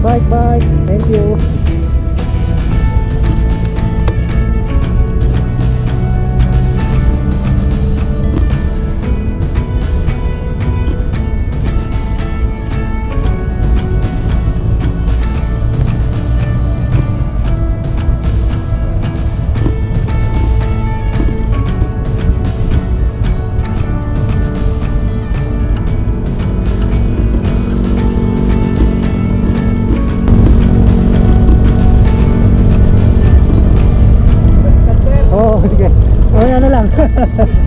Bye bye. Thank you. 哈哈。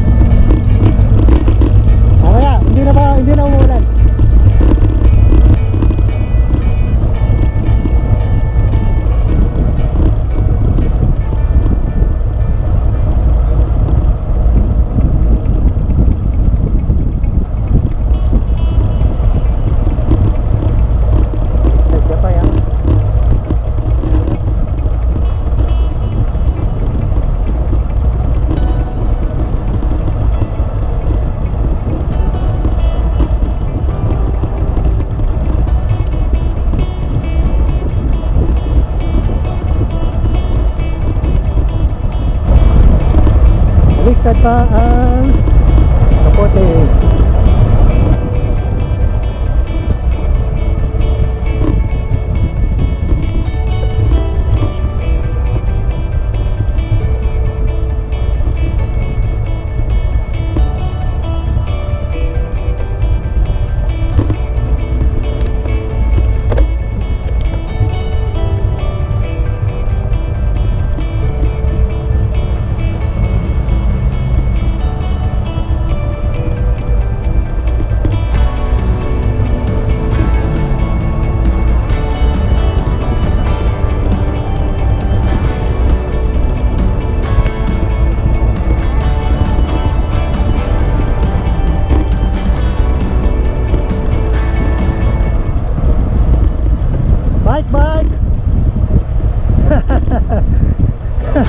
Baliktad pa ang kapote.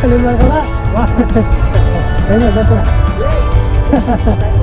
Limang ka na. Ayun ganito.